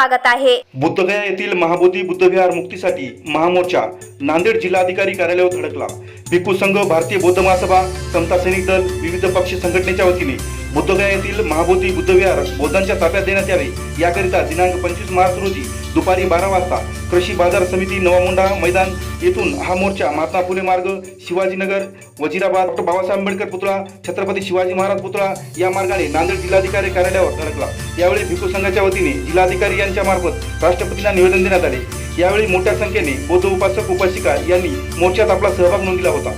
स्वागत आहे. बुद्धगया येथील महाबोधी बुद्धविहार मुक्तीसाठी महामोर्चा नांदेड जिल्हाधिकारी कार्यालयावर धडकला. भिक्खू संघ भारतीय बौद्ध महासभा समता सैनिक दल विविध पक्ष संघटनेच्या वतीने बुद्धगया येथील महाबोधी बुद्धविहार बौद्धांच्या ताब्यात देण्यात यावे. याकरिता दिनांक पंचवीस मार्च रोजी दुपारी बारा वाजता कृषी बाजार समिती नवामुंडा मैदान येथून हा मोर्चा महात्मा फुले मार्ग शिवाजीनगर वजिराबाद डॉक्टर बाबासाहेब आंबेडकर पुतळा छत्रपती शिवाजी महाराज पुतळा या मार्गाने नांदेड जिल्हाधिकारी कार्यालयावर धडकला. यावेळी भिक्खू संघाच्या वतीने जिल्हाधिकारी यांच्या मार्फत राष्ट्रपतींना निवेदन देण्यात आले. यावेळी मोठ्या संख्येने बौद्ध उपासक उपासिका यांनी मोर्चात आपला सहभाग नोंदविला होता.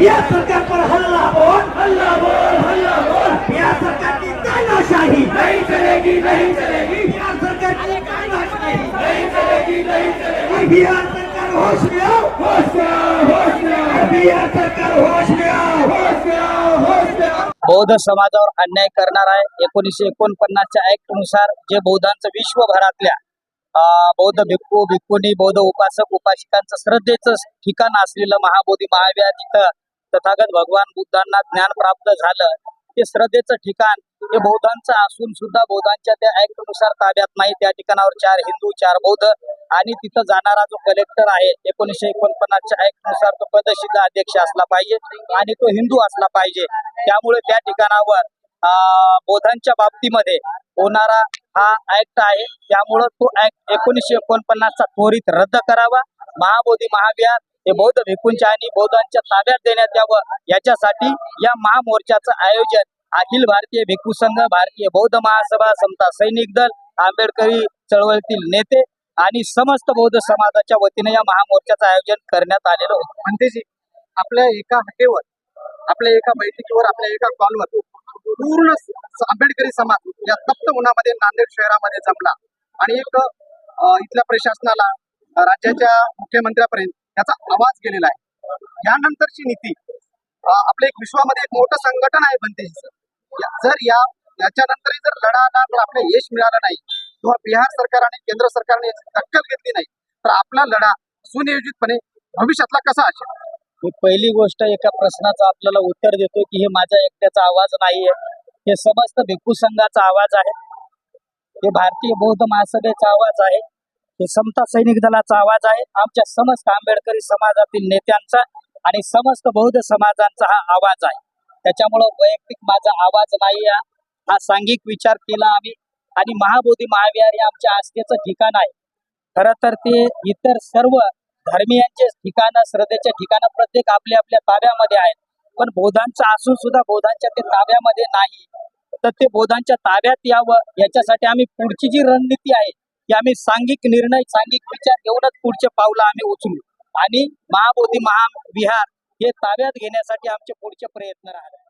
या सरकार पर हल्ला बोल हल्ला बोल हल्ला बोल. या सरकार की तानाशाही. नहीं चलेगी नहीं चलेगी बिहार सरकार की तानाशाही. नहीं चलेगी नहीं चलेगी बिहार होश में आओ होश में आओ होश में आओ बिहार सरकार होश में आओ होश में आओ होश में आओ बौद्ध समाजावर अन्याय करणार आहे एकोणीसशे एकोणपन्नासच्या ऍक्टनुसार जे बौद्धांचं विश्वभरातल्या बौद्ध भिक्खू भिक्खुनी बौद्ध उपासक उपासिकांचं श्रद्धेचं ठिकाण असलेलं महाबोधी महाविहार जिथं तथागत भगवान बुद्धांना ज्ञान प्राप्त झालं ते श्रद्धेचं ठिकाण हे बौद्धांचं असून सुद्धा बौद्धांच्या त्या ऍक्टनुसार ताब्यात नाही. त्या ठिकाणावर चार हिंदू चार बौद्ध आणि तिथं जाणारा जो कलेक्टर आहे एकोणीसशे एकोणपन्नासच्या ऍक्टनुसार तो पदसिद्ध अध्यक्ष असला पाहिजे आणि तो हिंदू असला पाहिजे. त्यामुळे त्या ठिकाणावर अं, बौद्धांच्या बाबतीमध्ये होणारा हा ऍक्ट आहे. त्यामुळं तो ऍक्ट एकोणीसशे एकोणपन्नासचा त्वरित रद्द करावा. महाबोधी महाविहार हे बौद्ध भिकूंच्या आणि बौद्धांच्या ताब्यात देण्यात यावं. याच्यासाठी या महामोर्चाचं आयोजन अखिल भारतीय भिक्खू संघ भारतीय बौद्ध महासभा समता सैनिक दल आंबेडकरी चळवळीतील नेते आणि समस्त बौद्ध समाजाच्या वतीने या महामोर्चाचं आयोजन करण्यात आलेलं होतं. म्हणतेजी आपल्या एका हटेवर आपल्या एका बैठकीवर आपल्या एका कॉलवर पूर्ण आंबेडकरी समाज या तप्त उन्हामध्ये नांदेड शहरामध्ये जमला. आणि एक इथल्या प्रशासनाला राज्याच्या मुख्यमंत्र्यापर्यंत याचा आवाज गेलेला आहे. यानंतरची नीती आपल्या एक विश्वामध्ये एक मोठं संघटन आहे बनतेजीचं. जर या याच्यानंतरही जर लढाला जर आपल्याला यश मिळालं नाही किंवा बिहार सरकार आणि केंद्र सरकारने याची दखल घेतली नाही तर आपला लढा सुनियोजितपणे भविष्यातला कसा असेल? पहिली गोष्ट एका प्रश्नाचं आपल्याला उत्तर देतो की हे माझा एकट्याचा आवाज नाहीये. हे समस्त भिक्खू संघाचा आवाज आहे. हे भारतीय बौद्ध महासभेचा आवाज आहे. हे समता सैनिक दलाचा आवाज आहे. आमच्या समस्त आंबेडकरी समाजातील नेत्यांचा आणि समस्त बौद्ध समाजांचा हा आवाज आहे. त्याच्यामुळं वैयक्तिक माझा आवाज नाही हा सांघिक विचार केला आम्ही. आणि महाबोधी महाविहार हे आमच्या आस्थेचं ठिकाण आहे. खरं तर ते इतर सर्व धर्मियांचे ठिकाण श्रद्धेचे ठिकाण प्रत्येक आपल्या आपल्या ताब्यामध्ये आहेत. पण बोधांचं असून सुद्धा बोधांच्या ते ताब्यामध्ये नाही. तर ते बोधांच्या ताब्यात यावं याच्यासाठी आम्ही पुढची जी रणनीती आहे की आम्ही सांघिक निर्णय सांघिक विचार घेऊनच पुढचे पावलं आम्ही उचलू. आणि महाबोधी महाविहार हे ताब्यात घेण्यासाठी आमचे पुढचे प्रयत्न राहतात